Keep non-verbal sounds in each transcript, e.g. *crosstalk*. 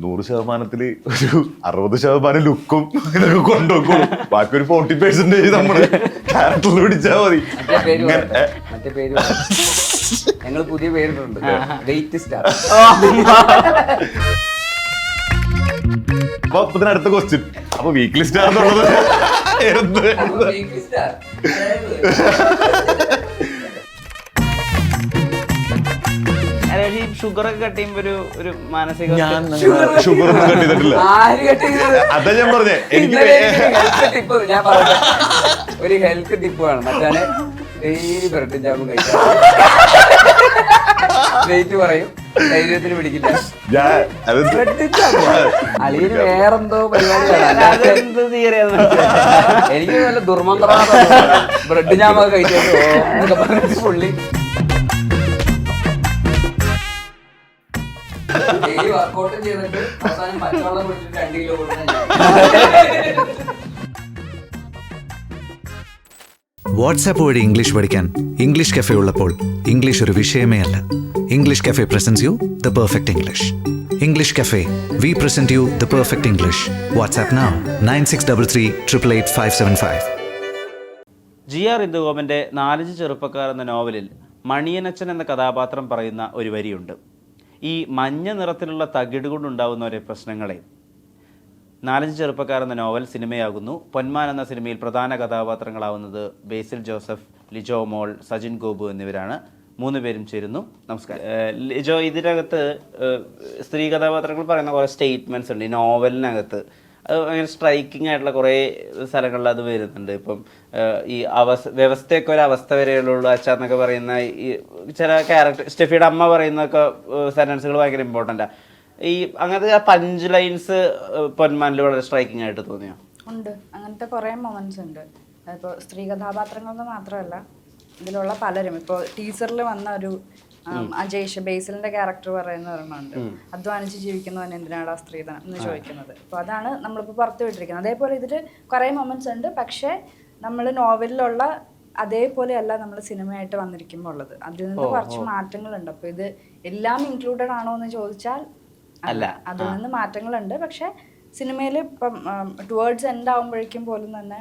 നൂറ് ശതമാനത്തിൽ ഒരു അറുപത് ശതമാനം ലുക്കും ഇതൊക്കെ കൊണ്ടുപോകും ബാക്കി ഒരു ഫോർട്ടി പെർസെന്റേജ് നമ്മൾ ക്യാരക്ടറിൽ പിടിച്ചാൽ മതി. ഞങ്ങൾ പുതിയ പേരിട്ടുണ്ട് വെയിറ്റ് സ്റ്റാർ അപ്പൊ ഇതിന് അടുത്ത ക്വസ്റ്റ്യൻ അപ്പൊ വീക്ക്ലി സ്റ്റാർ എന്നുള്ളത് എന്ത്? ഈ ഷുഗർ ഒക്കെ കട്ട് ചെയ്യുമ്പോ ഒരു ഒരു മാനസിക ഞാൻ ഷുഗർ ഒന്നും കട്ട് ചെയ്തിട്ടില്ല. ആര് കെട്ടിയത് അതാ ഞാൻ പറഞ്ഞേ. എനിക്ക് ഇന്നലെ എനിക്ക് health tip ഞാൻ പറഞ്ഞത് ഒരു ഹെൽത്ത് ടിപ്പ് വേണം. മറ്റാണ് ഡെയിലി ബ്രെഡ് ജാമും കഴിക്കാം വെയിറ്റ് പറയും ധൈര്യത്തിന് പിടിക്കില്ല. ഞാൻ അത് ബ്രെഡ് ജാമോ അളിയന് വേറെന്തോ പരിപാടിയാണ്. അതെന്ത് എനിക്ക് നല്ല ദുർമന്ത്രമാണ് ബ്രെഡ് ജാമൊക്കെ കഴിച്ചു പുള്ളി ഡെയിലി വർക്കൗട്ടും ചെയ്തിട്ട് അവസാനം പച്ചവെള്ളം കുടിച്ചിട്ട് രണ്ട് കിലോ വാട്സാപ്പ് വഴി ഇംഗ്ലീഷ് പഠിക്കാൻ ഇംഗ്ലീഷ് കഫേ ഉള്ളപ്പോൾ ഇംഗ്ലീഷ് ഒരു വിഷയമേ അല്ല. English cafe presents you the perfect English English cafe we present you the perfect English WhatsApp now nine six double three triple eight five seven five G R ഇന്ദുഗോപന്റെ നാലഞ്ച് ചെറുപ്പക്കാർ എന്ന നോവലിൽ മണിയനച്ചൻ എന്ന കഥാപാത്രം പറയുന്ന ഒരു വരിയുണ്ട്. ഈ മഞ്ഞ നിറത്തിലുള്ള തകിട് കൊണ്ടുണ്ടാവുന്ന ഒരു പ്രശ്നങ്ങളെ. നാലഞ്ച് ചെറുപ്പക്കാർ എന്ന നോവൽ സിനിമയാകുന്നു. പൊന്മാൻ എന്ന സിനിമയിൽ പ്രധാന കഥാപാത്രങ്ങളാവുന്നത് ബേസിൽ ജോസഫ് ലിജോ മോൾ സജിൻ ഗോപു എന്നിവരാണ്. മൂന്ന് പേരും ചേരുന്നു. നമസ്കാരം. ലിജോ ഇതിനകത്ത് സ്ത്രീ കഥാപാത്രങ്ങൾ പറയുന്ന കുറേ സ്റ്റേറ്റ്മെന്റ്സ് ഉണ്ട്. ഈ നോവലിനകത്ത് ഭയങ്കര സ്ട്രൈക്കിംഗ് ആയിട്ടുള്ള കുറേ സ്ഥലങ്ങളിൽ അത് വരുന്നുണ്ട്. ഇപ്പം ഈ അവസ് വ്യവസ്ഥയൊക്കെ ഒരു അവസ്ഥ വരെയുള്ളൂ. അച്ഛ എന്നൊക്കെ പറയുന്ന ഈ ചില ക്യാരക്ടർ സ്റ്റെഫിയുടെ അമ്മ പറയുന്നൊക്കെ സെന്റൻസുകൾ ഭയങ്കര ഇമ്പോർട്ടന്റാണ് ഈ അങ്ങനത്തെ ആ പഞ്ച് ലൈൻസ് പൊന്മാനിൽ വളരെ സ്ട്രൈക്കിംഗ് ആയിട്ട് തോന്നിയോ? ഉണ്ട്. അങ്ങനത്തെ കുറേ മൊമെന്റ്സ് ഉണ്ട്. ഇപ്പോൾ സ്ത്രീ കഥാപാത്രങ്ങൾ മാത്രമല്ല ഇതിലുള്ള പലരും. ഇപ്പോൾ ടീച്ചറിൽ വന്ന ഒരു ആം, അജേഷ് ബേസിലിന്റെ ക്യാരക്ടർ പറയുന്ന ഒരെണ്ണമുണ്ട്. അധ്വാനിച്ച് ജീവിക്കുന്നവൻ എന്തിനാണ് ആ സ്ത്രീധനം എന്ന് ചോദിക്കുന്നത്. അപ്പോൾ അതാണ് നമ്മളിപ്പോൾ പുറത്തു വിട്ടിരിക്കുന്നത്. അതേപോലെ ഇതിൽ കുറേ മൊമെന്റ്സ് ഉണ്ട്. പക്ഷേ നമ്മൾ നോവലിലുള്ള അതേപോലെയല്ല നമ്മൾ സിനിമയായിട്ട് വന്നിരിക്കുമ്പോൾ ഉള്ളത്. അതിൽ നിന്ന് കുറച്ച് മാറ്റങ്ങളുണ്ട്. അപ്പോൾ ഇത് എല്ലാം ഇൻക്ലൂഡഡ് ആണോ എന്ന് ചോദിച്ചാൽ അല്ല. അതിൽ നിന്ന് മാറ്റങ്ങളുണ്ട്. പക്ഷെ സിനിമയിൽ ഇപ്പം ടുവേർഡ്സ് എൻഡ് ആകുമ്പോഴേക്കും പോലും തന്നെ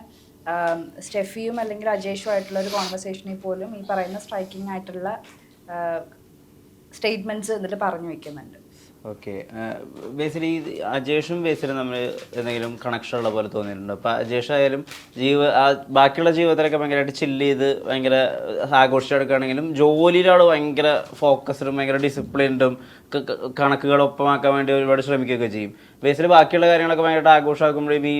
സ്റ്റെഫിയും അല്ലെങ്കിൽ അജേഷും ആയിട്ടുള്ള ഒരു കോൺവെർസേഷനിൽ പോലും ഈ പറയുന്ന സ്ട്രൈക്കിംഗ് ആയിട്ടുള്ള സ്റ്റേറ്റ്മെന്റ്സ് എന്നിട്ട് പറഞ്ഞു വെക്കുന്നുണ്ട്. ഓക്കെ ബേസിലി അജേഷും ബേസിലും നമ്മൾ എന്തെങ്കിലും കണക്ഷൻ ഉള്ള പോലെ തോന്നിയിട്ടുണ്ട്? അപ്പോൾ അജേഷ് ആയാലും ജീവ ആ ബാക്കിയുള്ള ജീവിതത്തിലൊക്കെ ഭയങ്കരമായിട്ട് ചില്ല് ചെയ്ത് ഭയങ്കര ആഘോഷിച്ചെടുക്കുകയാണെങ്കിലും ജോലിയിലാണ് ഭയങ്കര ഫോക്കസ്ഡും ഭയങ്കര ഡിസിപ്ലിൻഡും കണക്കുകൾ ഒപ്പമാക്കാൻ വേണ്ടി ഒരുപാട് ശ്രമിക്കുകയൊക്കെ ചെയ്യും. ബേസിൽ ബാക്കിയുള്ള കാര്യങ്ങളൊക്കെ ഭയങ്കരമായിട്ട് ആഘോഷമാക്കുമ്പോഴും ഈ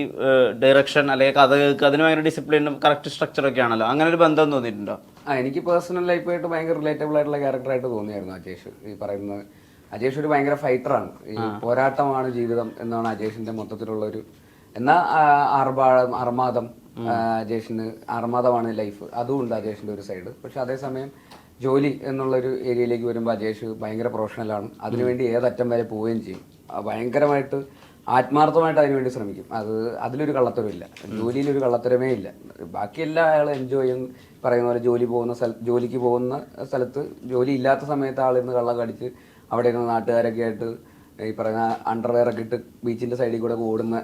ഡയറക്ഷൻ അല്ലെങ്കിൽ കഥ അതിന് ഭയങ്കര ഡിസിപ്ലിനും കറക്റ്റ് സ്ട്രക്ചറൊക്കെ ആണല്ലോ. അങ്ങനെ ഒരു ബന്ധം തോന്നിയിട്ടുണ്ടോ? ആ എനിക്ക് പേഴ്സണൽ ലൈഫായിട്ട് ഭയങ്കര റിലേറ്റബിൾ ആയിട്ടുള്ള ക്യാരക്ടറായിട്ട് തോന്നിയായിരുന്നു അജേഷ്. ഈ പറയുന്നത് അജേഷ് ഒരു ഭയങ്കര ഫൈറ്ററാണ് ഈ പോരാട്ടമാണ് ജീവിതം എന്നാണ് അജേഷിന്റെ മൊത്തത്തിലുള്ള ഒരു എന്നാ ആർഭാടം അർമാദം അജേഷിന് അർമാദമാണ് ലൈഫ് അതും ഉണ്ട് അജേഷിന്റെ ഒരു സൈഡ് പക്ഷെ അതേസമയം ജോലി എന്നുള്ള ഒരു ഏരിയയിലേക്ക് വരുമ്പോൾ അജേഷ് ഭയങ്കര പ്രൊഫഷണലാണ് അതിനുവേണ്ടി ഏതറ്റം വരെ പോവുകയും ചെയ്യും. ഭയങ്കരമായിട്ട് ആത്മാർത്ഥമായിട്ട് അതിനുവേണ്ടി ശ്രമിക്കും. അത് അതിലൊരു കള്ളത്തരമില്ല ജോലിയിലൊരു കള്ളത്തരമേ ഇല്ല. ബാക്കിയെല്ലാം അയാൾ എൻജോയ് ചെയ്യും. പറയുന്ന പോലെ ജോലി പോകുന്ന സ്ഥല ജോലിക്ക് പോകുന്ന സ്ഥലത്ത് ജോലി ഇല്ലാത്ത സമയത്ത് ആളിരുന്ന് കള്ളം കടിച്ച് അവിടെ ഇരുന്ന് നാട്ടുകാരൊക്കെ ആയിട്ട് ഈ പറയുന്ന അണ്ടർവെയർ ഒക്കെ ഇട്ട് ബീച്ചിന്റെ സൈഡിൽ കൂടെ ഓടുന്ന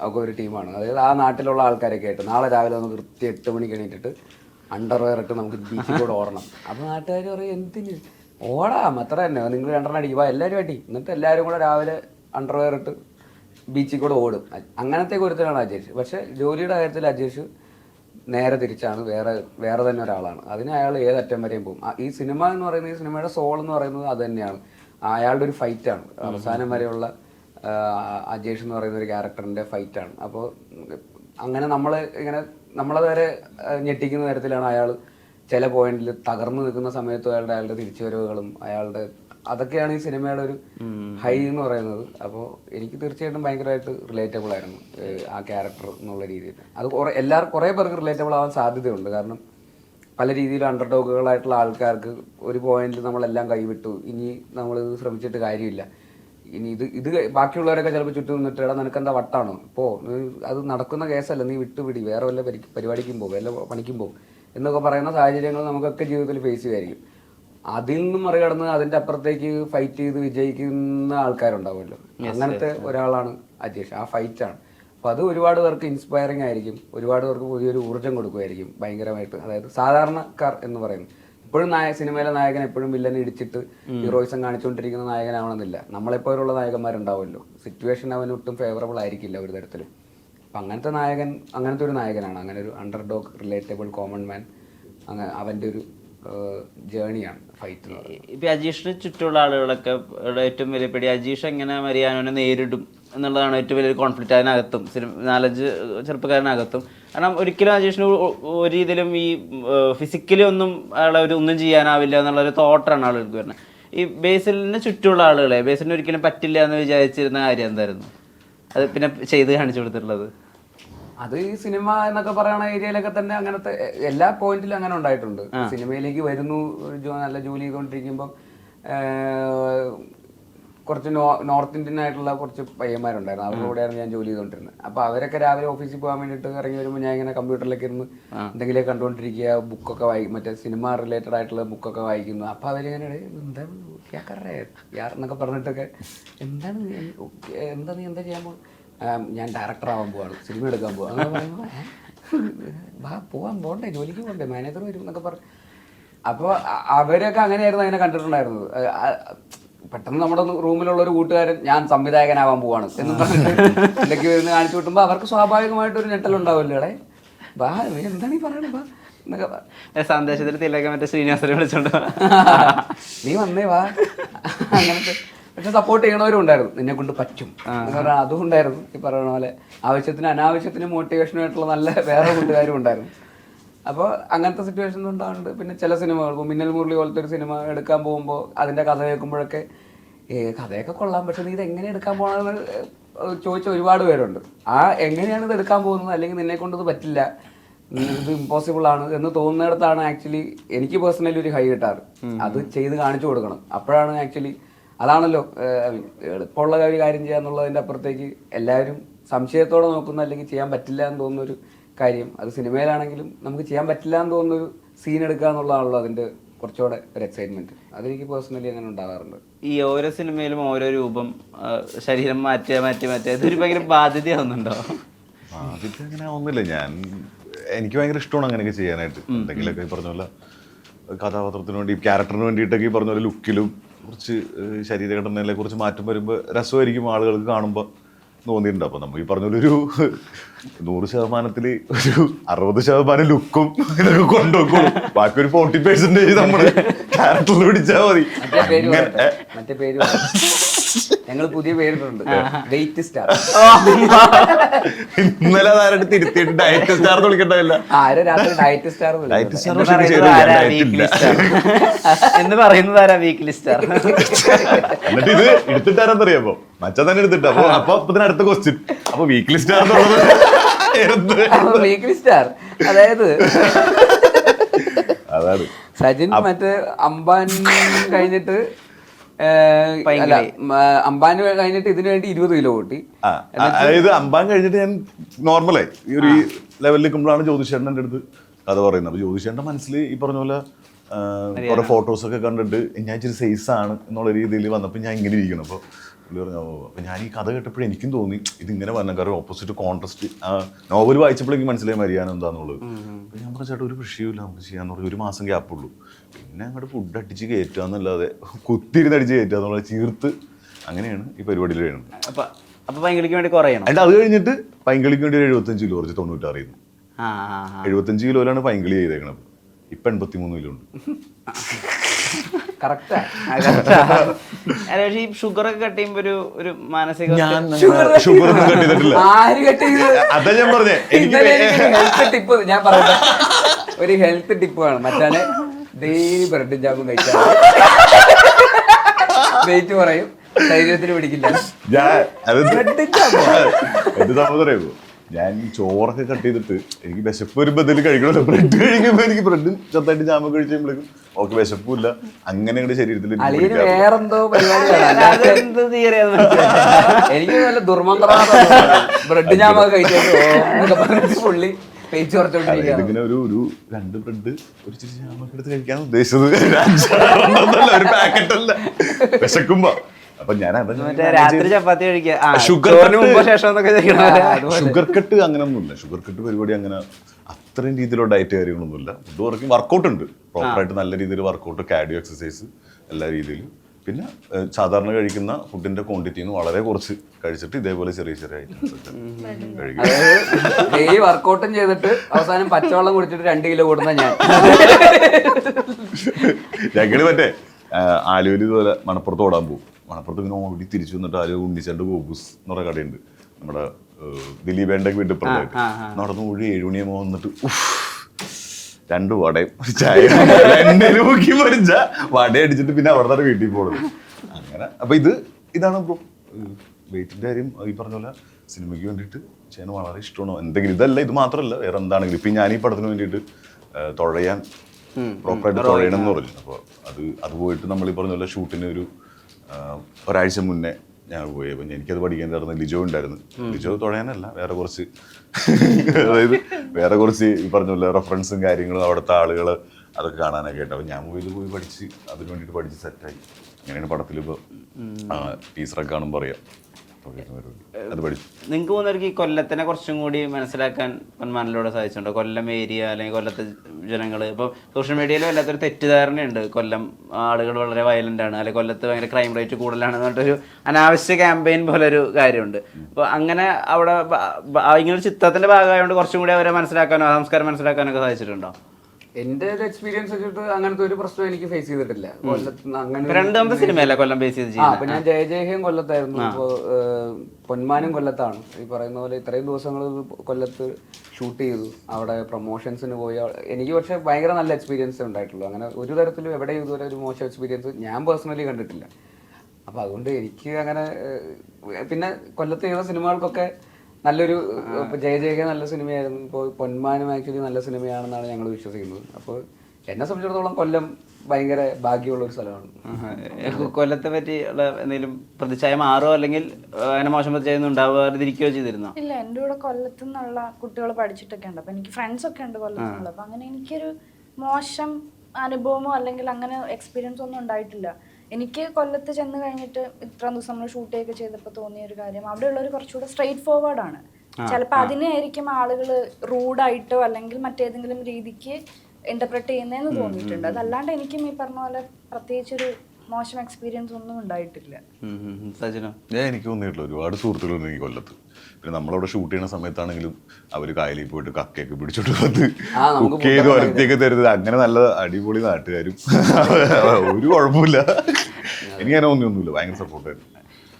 ഒക്കെ ഒരു ടീമാണ്. അതായത് ആ നാട്ടിലുള്ള ആൾക്കാരൊക്കെ ആയിട്ട് നാളെ രാവിലെ നമുക്ക് കൃത്യം എട്ട് മണിക്ക് എണീറ്റിട്ട് അണ്ടർവെയർ ഇട്ട് നമുക്ക് ബീച്ചിൽ കൂടെ ഓടണം. അപ്പോൾ നാട്ടുകാർ പറയും എന്തിന്? ഓടാം. അത്ര തന്നെ. നിങ്ങൾ രണ്ടെണ്ണം അടിക്കുക എല്ലാവരും അടി. എന്നിട്ട് എല്ലാവരും കൂടെ രാവിലെ അണ്ടർവെയർ ഇട്ട് ബീച്ചിൽ കൂടെ ഓടും. അങ്ങനത്തെ ഒരുത്തരാണ് അജേഷ്. പക്ഷെ ജോലിയുടെ കാര്യത്തിൽ അജേഷ് നേരെ തിരിച്ചാണ്. വേറെ വേറെ തന്നെ ഒരാളാണ്. അതിന് അയാൾ ഏത് അറ്റം വരെയും പോകും. ഈ സിനിമ എന്ന് പറയുന്നത് ഈ സിനിമയുടെ സോൾ എന്ന് പറയുന്നത് അത് തന്നെയാണ്. അയാളുടെ ഒരു ഫൈറ്റാണ്. അവസാനം വരെയുള്ള അജേഷ് എന്ന് പറയുന്ന ഒരു ക്യാരക്ടറിന്റെ ഫൈറ്റാണ്. അപ്പോൾ അങ്ങനെ നമ്മൾ ഇങ്ങനെ നമ്മളെ വരെ ഞെട്ടിക്കുന്ന തരത്തിലാണ് അയാൾ ചില പോയിന്റിൽ തകർന്നു നിൽക്കുന്ന സമയത്ത് അയാളുടെ അയാളുടെ തിരിച്ചുവരവുകളും അയാളുടെ അതൊക്കെയാണ് ഈ സിനിമയുടെ ഒരു ഹൈ എന്ന് പറയുന്നത്. അപ്പോൾ എനിക്ക് തീർച്ചയായിട്ടും ഭയങ്കരമായിട്ട് റിലേറ്റബിൾ ആയിരുന്നു ആ ക്യാരക്ടർ എന്നുള്ള രീതിയിൽ. അത് കുറെ എല്ലാവർക്കും കുറേ പേർക്ക് റിലേറ്റബിൾ ആവാൻ സാധ്യതയുണ്ട്. കാരണം പല രീതിയിൽ അണ്ടർ ഡോഗുകളായിട്ടുള്ള ആൾക്കാർക്ക് ഒരു പോയിന്റിൽ നമ്മളെല്ലാം കൈവിട്ടു. ഇനി നമ്മൾ ശ്രമിച്ചിട്ട് കാര്യമില്ല. ഇനി ഇത് ഇത് ബാക്കിയുള്ളവരൊക്കെ ചിലപ്പോൾ ചുറ്റും നിന്നിട്ട് എടാ നിനക്കെന്താ വട്ടാണോ? പോ അത് നടക്കുന്ന കേസല്ല നീ വിട്ടുപിടി. വേറെ വല്ല പരിപാടിക്കും പോകും വല്ല പണിക്കും പോകും എന്നൊക്കെ പറയുന്ന സാഹചര്യങ്ങൾ നമുക്കൊക്കെ ജീവിതത്തിൽ ഫേസ് ചെയ്യുമായിരിക്കും. അതിൽ നിന്നും മറികടന്ന് അതിന്റെ അപ്പുറത്തേക്ക് ഫൈറ്റ് ചെയ്ത് വിജയിക്കുന്ന ആൾക്കാരുണ്ടാവുമല്ലോ. അങ്ങനത്തെ ഒരാളാണ് അജേഷ്. ആ ഫൈറ്റാണ് അപ്പൊ അത് ഒരുപാട് പേർക്ക് ഇൻസ്പയറിംഗ് ആയിരിക്കും. ഒരുപാട് പേർക്ക് പുതിയൊരു ഊർജം കൊടുക്കുമായിരിക്കും ഭയങ്കരമായിട്ട്. അതായത് സാധാരണക്കാർ എന്ന് പറയുന്നത്. എപ്പോഴും നായ സിനിമയിലെ നായകൻ എപ്പോഴും വില്ലനെ ഇടിച്ചിട്ട് ഹീറോയിസം കാണിച്ചുകൊണ്ടിരിക്കുന്ന നായകനാവണമെന്നില്ല. നമ്മളെപ്പോലുള്ള നായകന്മാരുണ്ടാവുമല്ലോ. സിറ്റുവേഷൻ അവന് ഒട്ടും ഫേവറബിൾ ആയിരിക്കില്ല ഒരു തരത്തിലും. അപ്പം അങ്ങനത്തെ നായകൻ അങ്ങനത്തെ ഒരു നായകനാണ്. അങ്ങനെ ഒരു underdog relatable common man അങ്ങനെ അവന്റെ ഒരു ജേണിയാണ് ഫൈറ്റ് ഇപ്പം അജീഷിന് ചുറ്റുമുള്ള ആളുകളൊക്കെ ഏറ്റവും വലിയ പേടി അജീഷ് എങ്ങനെ മരിയാനോനെ നേരിടും എന്നുള്ളതാണ് ഏറ്റവും വലിയൊരു കോൺഫ്ലിക്റ്റ് അതിനകത്തും സിനിമ നാലഞ്ച് ചെറുപ്പക്കാരനകത്തും. കാരണം ഒരിക്കലും അജീഷിന് ഒരു രീതിയിലും ഈ ഫിസിക്കലി ഒന്നും അയാളെ ഒരു ഒന്നും ചെയ്യാനാവില്ല എന്നുള്ളൊരു തോട്ടാണ് ആളുകൾക്ക് വരുന്നത്. ഈ ബേസിലിന് ചുറ്റുമുള്ള ആളുകളെ ബേസിലിന് ഒരിക്കലും പറ്റില്ല എന്ന് വിചാരിച്ചിരുന്ന കാര്യം എന്തായിരുന്നു? അത് പിന്നെ ചെയ്ത് കാണിച്ചു കൊടുത്തിട്ടുള്ളത്? അത് ഈ സിനിമ എന്നൊക്കെ പറയുന്ന ഏരിയയിലൊക്കെ തന്നെ അങ്ങനത്തെ എല്ലാ പോയിന്റിലും അങ്ങനെ ഉണ്ടായിട്ടുണ്ട്. സിനിമയിലേക്ക് വരുന്നു ജോ- നല്ല ജോലി ചെയ്തുകൊണ്ടിരിക്കുമ്പോൾ കുറച്ച് നോ നോർത്ത് ഇന്ത്യൻ ആയിട്ടുള്ള കുറച്ച് പയ്യന്മാരുണ്ടായിരുന്നു. അവരുടെ കൂടെയാണ് ഞാൻ ജോലി ചെയ്തുകൊണ്ടിരുന്നത്. അപ്പൊ അവരൊക്കെ രാവിലെ ഓഫീസിൽ പോകാൻ വേണ്ടിയിട്ട് ഇറങ്ങി വരുമ്പോൾ ഞാൻ ഇങ്ങനെ കമ്പ്യൂട്ടറിലേക്ക് ഇരുന്ന് എന്തെങ്കിലും കണ്ടുകൊണ്ടിരിക്കുക ബുക്കൊക്കെ വായി മറ്റേ സിനിമ റിലേറ്റഡ് ആയിട്ടുള്ള ബുക്കൊക്കെ വായിക്കുന്നു. അപ്പൊ അവരിങ്ങനെ "എടേ, എന്താണ് യാർ എന്നൊക്കെ പറഞ്ഞിട്ടൊക്കെ എന്താണ് നീ എന്താ നീ എന്താ ചെയ്യാൻ പോകുന്നത് ഞാൻ ഡയറക്ടറാവാൻ പോവാണ്. സിനിമ എടുക്കാൻ പോവാ അങ്ങനെ പറയുമ്പോൾ വാ പോവാൻ പോണ്ടേ ജോലിക്ക് പോണ്ടേ മാനേജർ വരും എന്നൊക്കെ പറഞ്ഞു അപ്പോൾ അവരൊക്കെ അങ്ങനെയായിരുന്നു അതിനെ കണ്ടിട്ടുണ്ടായിരുന്നത്. പെട്ടെന്ന് നമ്മുടെ റൂമിലുള്ള ഒരു കൂട്ടുകാരൻ ഞാൻ സംവിധായകനാവാൻ പോവാണ് എന്ന് പറഞ്ഞിട്ട് ഇടയ്ക്ക് വരുന്ന കാണിച്ചു കിട്ടുമ്പോൾ അവർക്ക് സ്വാഭാവികമായിട്ടൊരു ഞെട്ടലുണ്ടാവില്ലേ ഇടേ ബാ എന്താണ് ഈ പറയണത് ബാ സന്ദേശത്തിൽ തിലകം മറ്റേ ശ്രീനിവാസനെ വിളിച്ചോണ്ട്. *laughs* നീ വന്നേ വാ. അങ്ങനത്തെ പക്ഷെ സപ്പോർട്ട് ചെയ്യണവരും ഉണ്ടായിരുന്നു. നിന്നെ കൊണ്ട് പറ്റും. എന്ന് പറഞ്ഞാൽ അതും ഉണ്ടായിരുന്നു. ഈ പറയുന്ന പോലെ ആവശ്യത്തിന് അനാവശ്യത്തിന് മോട്ടിവേഷനായിട്ടുള്ള നല്ല വേറെ കൂട്ടുകാരും ഉണ്ടായിരുന്നു. അപ്പോൾ അങ്ങനത്തെ സിറ്റുവേഷൻ ഉണ്ടാകുന്നുണ്ട് പിന്നെ ചില സിനിമകൾ. മിന്നൽ മുരളി പോലത്തെ ഒരു സിനിമ എടുക്കാൻ പോകുമ്പോൾ അതിന്റെ കഥ കേൾക്കുമ്പോഴൊക്കെ ഏ കഥയൊക്കെ കൊള്ളാം. പക്ഷെ നീ ഇത് എങ്ങനെ എടുക്കാൻ പോകണമെന്ന് ചോദിച്ച ഒരുപാട് പേരുണ്ട്. ആ എങ്ങനെയാണ് ഇത് എടുക്കാൻ പോകുന്നത്? അല്ലെങ്കിൽ നിന്നെ കൊണ്ടത് പറ്റില്ല. ഇത് ഇമ്പോസിബിൾ ആണ്. എന്ന് തോന്നുന്നിടത്താണ് ആക്ച്വലി എനിക്ക് പേഴ്സണലി ഒരു ഹൈ കിട്ടാറ്. അത് ചെയ്ത് കാണിച്ചു കൊടുക്കണം. അപ്പോഴാണ് ആക്ച്വലി അതാണല്ലോ എളുപ്പമുള്ള ഒരു കാര്യം ചെയ്യാന്നുള്ളതിന്റെ അപ്പുറത്തേക്ക് എല്ലാവരും സംശയത്തോടെ നോക്കുന്ന അല്ലെങ്കിൽ ചെയ്യാൻ പറ്റില്ല എന്ന് തോന്നുന്ന ഒരു കാര്യം. അത് സിനിമയിലാണെങ്കിലും നമുക്ക് ചെയ്യാൻ പറ്റില്ല എന്ന് തോന്നുന്ന ഒരു സീൻ എടുക്കുക എന്നുള്ളതാണല്ലോ അതിന്റെ കുറച്ചുകൂടെ ഒരു എക്സൈറ്റ്മെന്റ് അതെനിക്ക് പേഴ്സണലി അങ്ങനെ ഉണ്ടാകാറുണ്ട്. ഈ ഓരോ സിനിമയിലും ഓരോ രൂപം ശരീരം മാറ്റി മാറ്റി മാറ്റി ഇതൊരു ഭയങ്കര ബാധ്യതയാവുന്നുണ്ടോ? ബാധ്യത അങ്ങനെ ഒന്നുമില്ല. ഞാൻ എനിക്ക് ഭയങ്കര ഇഷ്ടമാണ് അങ്ങനെയൊക്കെ ചെയ്യാനായിട്ട്. എന്തെങ്കിലുമൊക്കെ ഈ പറഞ്ഞ പോലെ കഥാപാത്രത്തിന് വേണ്ടി ക്യാരക്ടറിന് വേണ്ടിയിട്ടൊക്കെ ഈ പറഞ്ഞ പോലെ ലുക്കിലും കുറച്ച് ശരീരഘടനയിലെ കുറച്ച് മാറ്റം വരുമ്പോൾ രസമായിരിക്കും ആളുകൾക്ക് കാണുമ്പോൾ തോന്നിയിട്ടുണ്ട്. അപ്പോൾ നമ്മൾ ഈ പറഞ്ഞ പോലെ ഒരു നൂറ് ശതമാനത്തിൽ ഒരു അറുപത് ശതമാനം ലുക്കും ഇതൊക്കെ കൊണ്ടുവെക്കും ബാക്കി ഒരു ഫോർട്ടി പെർസെന്റേജ് നമ്മൾ ക്യാരക്ടറിൽ പിടിച്ചാൽ മതി. ഞങ്ങൾ പുതിയ പേരിട്ടുണ്ട് ഡേറ്റ് സ്റ്റാർ ഇന്നലെ അതാരുടെ തിരുത്തിയിട്ട് ഡയറ്റ് സ്റ്റാർ വിളിക്കണ്ടല്ല ആരും രാത്രി ഡയറ്റ് സ്റ്റാർ ഡയറ്റ് സ്റ്റാർ എന്ന് പറയുന്നത് ആരാ diet വീക്ക് ഇല്ല. ലിസ്റ്റാർ എന്ന് പറയുന്നത് ആരാ വീക്ക് ലിസ്റ്റാർ എന്നിട്ട് ഇത് എടുത്തിട്ടാരെന്നറിയാമോ മച്ചാൻ തന്നെ എടുത്തിട്ട്. അപ്പൊ അപ്പൊ അടുത്ത ക്വസ്റ്റ്യൻ അപ്പൊ വീക്ക്ലി സ്റ്റാർ വീക്ക്ലി സ്റ്റാർ അതായത് സജിൻ മറ്റേ അംബാൻ കഴിഞ്ഞിട്ട് അല്ല കഴിഞ്ഞിട്ട് ഇതിനു വേണ്ടി ഇരുപത് കിലോ കൂട്ടി. അതായത് അമ്പാൻ കഴിഞ്ഞിട്ട് ഞാൻ നോർമലായി. ഈ ഒരു ലെവലിൽ നിൽക്കുമ്പോഴാണ് ജ്യോതിഷേട്ടൻ എന്റെ അടുത്ത് കഥ പറയുന്നത്. അപ്പൊ ജ്യോതിഷേട്ടന്റെ മനസ്സിൽ ഈ പറഞ്ഞ പോലെ കുറെ ഫോട്ടോസ് ഒക്കെ കണ്ടിട്ട് ഞാൻ ഇച്ചിരി സൈസ് ആണ് എന്നുള്ള രീതിയിൽ വന്നപ്പോൾ ഞാൻ ഇങ്ങനെ ഇരിക്കണം അപ്പോൾ പുള്ളി പറഞ്ഞു അപ്പോൾ ഞാൻ ഈ കഥ കേട്ടപ്പോൾ എനിക്കും തോന്നി ഇതിങ്ങനെ വന്ന. കാരണം ഓപ്പോസിറ്റ് കോൺട്രസ്റ്റ് നോവൽ വായിച്ചപ്പോഴേക്കും മനസ്സിലായി മരിയാൻ എന്താന്നുള്ളത്. അപ്പോൾ ഞാൻ പറഞ്ഞ ചേട്ടാ ഒരു വിഷയമില്ല നമുക്ക് ചെയ്യാന്ന് പറഞ്ഞു. ഒരു മാസം ഗ്യാപ്പുള്ളൂ പിന്നെ അങ്ങോട്ട് ഫുഡ് അടിച്ച് കയറ്റുക എന്നല്ലാതെ കുത്തിരുന്ന് അടിച്ച് കയറ്റുക എന്നുള്ളത് ചീർത്ത് അങ്ങനെയാണ് ഈ പരിപാടിയിൽ കഴിയുന്നത് അപ്പോൾ അപ്പോൾ ഭയങ്കരക്ക് വേണ്ടി കുറയണം എന്നിട്ട് അത് കഴിഞ്ഞിട്ട് പൈങ്കിളിക്ക് വേണ്ടി ഒരു എഴുപത്തഞ്ച് കിലോ കുറച്ച് തൊണ്ണൂറ്റാറിയുന്നു. എഴുപത്തഞ്ച് കിലോയിലാണ് പൈങ്കിളി ചെയ്തേക്കണത്. ഇപ്പൊ എൺപത്തി മൂന്ന് കിലോ ഉണ്ട് കറക്റ്റാ *laughs* പക്ഷേ ഈ ഷുഗർ ഒക്കെ കട്ട് ചെയ്യുമ്പോ ഒരു ഒരു മാനസിക ഞാൻ ഷുഗർ ഒന്നും കട്ട് ചെയ്തിട്ടില്ല. ആര് കട്ട് ചെയ്ത്? അതാ ഞാൻ പറഞ്ഞേ. എനിക്ക് ഹെൽത്ത് ടിപ്പ് ഞാൻ പറയട്ടെ ഒരു ഹെൽത്ത് ടിപ്പ് വേണം. മറ്റാണ് ഡെയിലി ബ്രെഡും ജാമും കഴിച്ചാൽ വെയിറ്റ് കുറയും. ശരീരത്തിന് പിടിക്കില്ല. ഞാൻ അത് ബ്രെഡും ജാമോ എന്ത് സംഭവം അറിയാമോ? ഞാൻ ചോറൊക്കെ കട്ട് ചെയ്തിട്ട് എനിക്ക് വിശപ്പ് വരുമ്പോ എന്തെങ്കിലും കഴിക്കണമല്ലോ. ബ്രെഡ് കഴിക്കുമ്പോ എനിക്ക് ബ്രെഡും ചത്തായിട്ട് ജാമ കഴിച്ചുമ്പോഴേക്കും ഓക്കെ വിശപ്പില്ല. അങ്ങനെ ശരീരത്തിൽ എനിക്ക്. വേറെന്തോ നല്ല ദുർമന്ത്രമാണ് ബ്രെഡ് പുള്ളി ഇതിങ്ങനെ ഒരു ഒരു രണ്ട് ബ്രെഡ് ഒരു ചിരി ജാമൊക്കെ എടുത്ത് കഴിക്കാൻ ഉദ്ദേശിച്ചത്. *laughs* ഒരു പാക്കറ്റ് അല്ല. വിശക്കുമ്പോ. അപ്പൊ ഞാൻ രാത്രി ചപ്പാത്തി കഴിക്കുക. ഷുഗർ കട്ട് അങ്ങനെ ചോദിക്കണ ഷുഗർ കട്ട് ഷുഗർ പരിപാടി അങ്ങനെ അത്രയും രീതിയിലുള്ള ഡയറ്റ് കാര്യങ്ങളൊന്നുമില്ല. ഫുഡ് വർക്കിംഗ് വർക്കൗട്ട് ഉണ്ട്. പ്രോപ്പറായിട്ട് നല്ല രീതിയിൽ വർക്കൗട്ട് കാഡിയോ എക്സസൈസ് എല്ലാ രീതിയിലും. പിന്നെ സാധാരണ കഴിക്കുന്ന ഫുഡിന്റെ ക്വാണ്ടിറ്റിയിൽ നിന്ന് വളരെ കുറച്ച് കഴിച്ചിട്ട് ഇതേപോലെ ചെറിയ ചെറിയ ഐറ്റംസ് കഴിക്കും. വർക്കൗട്ടും ചെയ്തിട്ട് അവസാനം പച്ചവെള്ളം കുടിച്ചിട്ട് രണ്ട് കിലോ കൂടുന്ന ഞാൻ. ഞങ്ങൾ മറ്റേ ആലുവിൽ ഇതുപോലെ മണപ്പുറത്ത് ഓടാൻ പോകും. മണപ്പുറത്ത് പിന്നെ ഓടി തിരിച്ചു വന്നിട്ട് ആര് ഉണ്ണിച്ചണ്ട് ഗോബൂസ് എന്ന് പറയുന്ന കടയുണ്ട്. നമ്മുടെ ദിലീപ് വേണ്ടക്ക് വീട്ടിൽ പുറത്തായിട്ട് നടന്നു ഒഴി ഏഴുമണിയാകുമ്പോൾ വന്നിട്ട് രണ്ട് വടയും ഒരു ചായ എണ്ണയിൽ മുക്കി പൊരിച്ച വട അടിച്ചിട്ട് പിന്നെ അവിടെ തന്നെ വീട്ടിൽ പോകുന്നത് അങ്ങനെ. അപ്പൊ ഇത് ഇതാണ് ബ്രോ വെയിറ്റിന്റെ കാര്യം ഈ പറഞ്ഞ പോലെ സിനിമയ്ക്ക് വേണ്ടിയിട്ട് ചെയ്യാൻ വളരെ ഇഷ്ടമാണ്. എന്തെങ്കിലും ഇതല്ല ഇത് മാത്രമല്ല വേറെ എന്താണെങ്കിലും. ഇപ്പൊ ഞാൻ ഈ പടത്തിന് വേണ്ടിയിട്ട് തുഴയാൻ പ്രോപ്പറായിട്ട് തുഴയണം എന്ന് പറഞ്ഞു. അപ്പോൾ അത് അത് പോയിട്ട് നമ്മൾ ഈ പറഞ്ഞ പോലെ ഷൂട്ടിന് ഒരു ഒരാഴ്ച മുന്നേ ഞാൻ പോയി അപ്പം എനിക്കത് പഠിക്കാനായിരുന്നു ലിജോ ഉണ്ടായിരുന്നു. ലിജോ തുഴയാനല്ല വേറെ കുറച്ച്. അതായത് വേറെ കുറച്ച് ഈ പറഞ്ഞ പോലെ റെഫറൻസും കാര്യങ്ങളും അവിടുത്തെ ആളുകൾ അതൊക്കെ കാണാനൊക്കെ ആയിട്ട്. അപ്പം ഞാൻ പോയി പോയി പഠിച്ച് അതിന് വേണ്ടിയിട്ട് പഠിച്ച് സെറ്റായി അങ്ങനെയാണ് പടത്തിൽ ഇപ്പോൾ ടീച്ചറൊക്കെ കാണുമ്പോൾ അറിയാം. അത് പഠിച്ചു. നിങ്ങൾക്ക് മൂന്നവർക്ക് ഈ കൊല്ലത്തിനെ കുറച്ചും കൂടി മനസ്സിലാക്കാൻ പൊന്മാനിലൂടെ സാധിച്ചിട്ടുണ്ടോ? കൊല്ലം ഏരിയ അല്ലെങ്കിൽ കൊല്ലത്തെ ജനങ്ങൾ ഇപ്പോൾ സോഷ്യൽ മീഡിയയിൽ വല്ലാത്തൊരു തെറ്റിദ്ധാരണയുണ്ട്. കൊല്ലം ആളുകൾ വളരെ വയലന്റ് ആണ്. അല്ലെങ്കിൽ കൊല്ലത്ത് ഭയങ്കര ക്രൈം റേറ്റ് കൂടുതലാണ് പറഞ്ഞിട്ടൊരു അനാവശ്യ ക്യാമ്പയിൻ പോലെ ഒരു കാര്യമുണ്ട്. അപ്പോൾ അങ്ങനെ അവിടെ ഇങ്ങനെ ഒരു ചിത്രത്തിന്റെ ഭാഗമായതുകൊണ്ട് കുറച്ചും കൂടി അവരെ മനസ്സിലാക്കാനോ സംസ്കാരം മനസ്സിലാക്കാനൊക്കെ സാധിച്ചിട്ടുണ്ടോ? എന്റെ ഒരു എക്സ്പീരിയൻസ് വെച്ചിട്ട് അങ്ങനത്തെ ഒരു പ്രശ്നം എനിക്ക് ഫേസ് ചെയ്തിട്ടില്ല. കൊല്ലത്ത് അങ്ങനെ രണ്ടാമത്തെ സിനിമയല്ല കൊല്ലം ബേസ് ചെയ്ത് അപ്പൊ ഞാൻ ജയ ജയഹയും കൊല്ലത്തായിരുന്നു. ഇപ്പോ പൊന്മാനും കൊല്ലത്താണ്. ഈ പറയുന്ന പോലെ ഇത്രയും ദിവസങ്ങൾ കൊല്ലത്ത് ഷൂട്ട് ചെയ്തു. അവിടെ പ്രൊമോഷൻസിന് പോയി. എനിക്ക് പക്ഷെ ഭയങ്കര നല്ല എക്സ്പീരിയൻസ് ഉണ്ടായിട്ടുള്ളൂ. അങ്ങനെ ഒരു തരത്തിലും എവിടെ ഇതുവരെ ഒരു മോശം എക്സ്പീരിയൻസ് ഞാൻ പേഴ്സണലി കണ്ടിട്ടില്ല. അപ്പൊ അതുകൊണ്ട് എനിക്ക് അങ്ങനെ പിന്നെ കൊല്ലത്ത് ചെയ്ത സിനിമകൾക്കൊക്കെ നല്ലൊരു ജയ ജയ നല്ല സിനിമയായിരുന്നു. ഇപ്പോൾ പൊന്മാനും ആക്ച്വലി നല്ല സിനിമയാണെന്നാണ് ഞങ്ങൾ വിശ്വസിക്കുന്നത്. അപ്പോൾ എന്നെ സംബന്ധിച്ചിടത്തോളം കൊല്ലം ഭയങ്കര ഭാഗ്യമുള്ള ഒരു സ്ഥലമാണ്. കൊല്ലത്തെ പറ്റി ഉള്ള എന്തെങ്കിലും പ്രതിച്ഛായ മാറോ? അല്ലെങ്കിൽ അങ്ങനെ മോശം പ്രതിച്ഛായ ഉണ്ടാവാതിരിക്കുകയോ ചെയ്തിരുന്നോ? ഇല്ല എന്റെ കൂടെ കൊല്ലത്തു നിന്നുള്ള കുട്ടികൾ പഠിച്ചിട്ടൊക്കെ ഉണ്ട്. അപ്പം എനിക്ക് ഫ്രണ്ട്സ് ഒക്കെ ഉണ്ട് കൊല്ലത്തു നിന്നുള്ള അപ്പം അങ്ങനെ എനിക്കൊരു മോശം അനുഭവമോ അല്ലെങ്കിൽ അങ്ങനെ എക്സ്പീരിയൻസ് ഒന്നും ഉണ്ടായിട്ടില്ല. എനിക്ക് കൊല്ലത്ത് ചെന്ന് കഴിഞ്ഞിട്ട് ഇത്ര ദിവസം നമ്മൾ ഷൂട്ട് ഒക്കെ ചെയ്തപ്പോൾ തോന്നിയ ഒരു കാര്യം അവിടെ അവിടെയുള്ളവർ കുറച്ചുകൂടെ സ്ട്രെയിറ്റ് ഫോർവേഡ് ആണ്. ചിലപ്പോൾ അതിനെയായിരിക്കും ആളുകൾ റൂഡായിട്ടോ അല്ലെങ്കിൽ മറ്റേതെങ്കിലും രീതിക്ക് ഇന്റർപ്രറ്റ് ചെയ്യുന്നതെന്ന് തോന്നിയിട്ടുണ്ട്. അതല്ലാണ്ട് എനിക്കും ഈ പറഞ്ഞ പോലെ പ്രത്യേകിച്ചൊരു മോശം എക്സ്പീരിയൻസ് ഒന്നും ഉണ്ടായിട്ടില്ല. സജിനോ? ഞാൻ എനിക്ക് തോന്നിയിട്ടില്ല. ഒരുപാട് സുഹൃത്തുക്കളുണ്ട് എനിക്ക് കൊല്ലത്ത്. പിന്നെ നമ്മളവിടെ ഷൂട്ട് ചെയ്യുന്ന സമയത്താണെങ്കിലും അവർ കായലിൽ പോയിട്ട് കക്കയൊക്കെ പിടിച്ചോണ്ട് വന്ന് ആ, നമുക്ക് കുക്ക് ചെയ്ത് വരുത്തിയൊക്കെ തരുന്നത്. അങ്ങനെ നല്ല അടിപൊളി നാട്ടുകാരും. *laughs* ഒരു കുഴപ്പമില്ല. എനിക്ക് അങ്ങനെ ഒന്നുമില്ല ഭയങ്കര സപ്പോർട്ടായിരുന്നു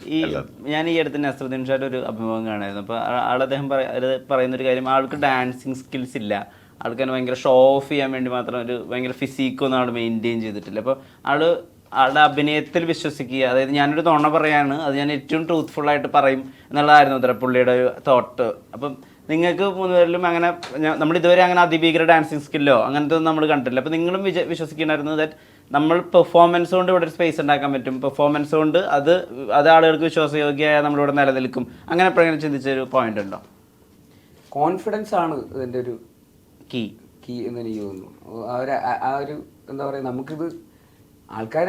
ഈ ഞാൻ ഈ അടുത്ത് നസറുദ്ദീൻ ഷായുടെ ഒരു അഭിമുഖം കാണായിരുന്നു. അപ്പോൾ ആൾ അദ്ദേഹം പറ- പറയുന്ന ഒരു കാര്യം ആൾക്ക് ഡാൻസിങ് സ്കിൽസ് ഇല്ല. ആൾക്ക് തന്നെ ഭയങ്കര ഷോ ഓഫ് ചെയ്യാൻ വേണ്ടി മാത്രം ഒരു ഭയങ്കര ഫിസിക്കൊന്നും ആൾ മെയിന്റെയിൻ ചെയ്തിട്ടില്ല. അപ്പോൾ ആൾ ആളുടെ അഭിനയത്തിൽ വിശ്വസിക്കുക. അതായത് ഞാനൊരു തോണ പറയാണ് അത് ഞാൻ ഏറ്റവും ട്രൂത്ത്ഫുൾ ആയിട്ട് പറയും എന്നുള്ളതായിരുന്നു അത്ര പുള്ളിയുടെ ഒരു തോട്ട് അപ്പം നിങ്ങൾക്ക് മൂന്നുപേരിലും അങ്ങനെ നമ്മൾ ഇതുവരെ അങ്ങനെ അതിഭീകര ഡാൻസിങ് സ്കില്ലോ അങ്ങനത്തെ ഒന്നും നമ്മൾ കണ്ടില്ല അപ്പോൾ നിങ്ങളും വിജ വിശ്വസിക്കണമായിരുന്നു ദാറ്റ് നമ്മൾ പെർഫോമൻസ് കൊണ്ട് ഇവിടെ ഒരു സ്പേസ് ഉണ്ടാക്കാൻ പറ്റും. പെർഫോമൻസ് കൊണ്ട് അത് അത് ആളുകൾക്ക് വിശ്വാസയോഗ്യമായ നമ്മളിവിടെ നിലനിൽക്കും. അങ്ങനെ എപ്പോഴെങ്കിലും ചിന്തിച്ചൊരു പോയിന്റ് ഉണ്ടോ? കോൺഫിഡൻസ് ആണ് ഇതിന്റെ ഒരു കീ കീ എന്ന് എനിക്ക് തോന്നുന്നു. ആ ഒരു ആ- ആ ഒരു എന്താ പറയുക നമുക്കിത് ആൾക്കാർ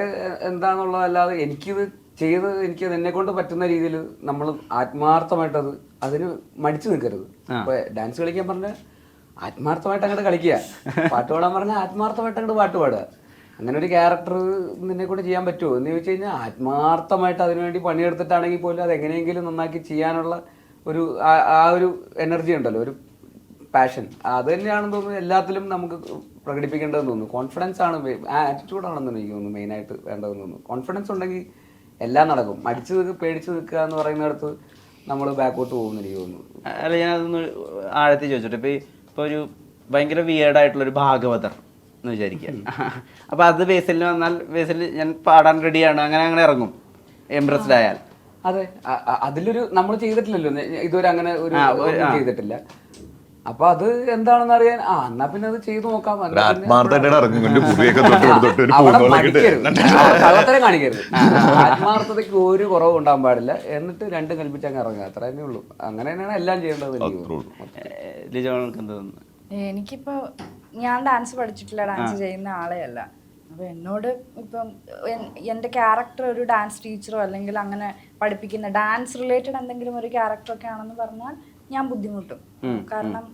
എന്താന്നുള്ളതല്ലാതെ എനിക്കിത് ചെയ്ത് എനിക്ക് എന്നെ കൊണ്ട് പറ്റുന്ന രീതിയിൽ നമ്മൾ ആത്മാർത്ഥമായിട്ടത് അതിന് മടിച്ചു നിൽക്കരുത്. ഇപ്പൊ ഡാൻസ് കളിക്കാൻ പറഞ്ഞ ആത്മാർത്ഥമായിട്ട് അങ്ങോട്ട് കളിക്കുക. പാട്ട് പാടാൻ പറഞ്ഞാൽ ആത്മാർത്ഥമായിട്ട് അങ്ങോട്ട് പാട്ട് പാടുക. അങ്ങനെ ഒരു ക്യാരക്ടർ നിന്നെ കൊണ്ട് ചെയ്യാൻ പറ്റുമോ? എന്ന് ചോദിച്ചു കഴിഞ്ഞാൽ ആത്മാർത്ഥമായിട്ട് അതിനുവേണ്ടി പണിയെടുത്തിട്ടാണെങ്കിൽ പോലും അത് എങ്ങനെയെങ്കിലും നന്നാക്കി ചെയ്യാനുള്ള ഒരു ആ ഒരു എനർജി ഉണ്ടല്ലോ. ഒരു പാഷൻ അത് തന്നെയാണെന്ന് തോന്നുന്നു എല്ലാത്തിലും നമുക്ക് പ്രകടിപ്പിക്കേണ്ടതെന്ന് തോന്നുന്നു. കോൺഫിഡൻസ് ആണ് ആറ്റിറ്റ്യൂഡ് ആണെന്ന് എനിക്ക് തോന്നുന്നു മെയിനായിട്ട് വേണ്ടതെന്ന് തോന്നുന്നു. കോൺഫിഡൻസ് ഉണ്ടെങ്കിൽ എല്ലാം നടക്കും. മടിച്ചു നിൽക്കുക പേടിച്ച് നിൽക്കുക എന്ന് പറയുന്നിടത്ത് നമ്മൾ ബാക്കോട്ട് പോകുമെന്ന് എനിക്ക് തോന്നുന്നു. അല്ല ഞാൻ അതൊന്ന് ആഴത്തിൽ ചോദിച്ചോട്ടെ. ഇപ്പോൾ ഇപ്പോൾ ഒരു ഭയങ്കര വിയേഡായിട്ടുള്ളൊരു ഭാഗവതർ എന്ന് വിചാരിക്കുക. *laughs* അപ്പോൾ അത് ബേസിൽ വന്നാൽ ബേസിൽ ഞാൻ പാടാൻ റെഡിയാണ് അങ്ങനെ അങ്ങനെ ഇറങ്ങും. എംപ്രസ്ഡ് ആയാൽ. അതെ. അതിലൊരു നമ്മൾ ചെയ്തിട്ടില്ലല്ലോ. ഇതുവരെ അങ്ങനെ ഒരു. ചെയ്തിട്ടില്ല. അപ്പൊ അത് എന്താണെന്ന് അറിയാൻ ആ എന്നാ പിന്നെ അത് ചെയ്തു നോക്കാം. കള്ളത്തരം കാണിക്കരുത്. ആത്മാർത്ഥതയ്ക്ക് ഒരു കുറവും ഉണ്ടാകാൻ പാടില്ല. എന്നിട്ട് രണ്ടും കൽപ്പിച്ച് അങ്ങ് ഇറങ്ങുക. അത്ര തന്നെ ഉള്ളൂ. അങ്ങനെ തന്നെയാണ് എല്ലാം ചെയ്യേണ്ടത് എനിക്കിപ്പോ ഞാൻ ഡാൻസ് പഠിച്ചിട്ടില്ല. ഡാൻസ് ചെയ്യുന്ന ആളെ അല്ല അപ്പോൾ എന്നോട് ഇപ്പം എന്റെ എന്റെ ക്യാരക്ടർ ഒരു ഡാൻസ് ടീച്ചറോ അല്ലെങ്കിൽ അങ്ങനെ പഠിപ്പിക്കുന്ന ഡാൻസ് റിലേറ്റഡ് എന്തെങ്കിലും ഒരു ക്യാരക്ടറൊക്കെ ആണെന്ന് പറഞ്ഞാൽ ഞാൻ ബുദ്ധിമുട്ടും. കാരണം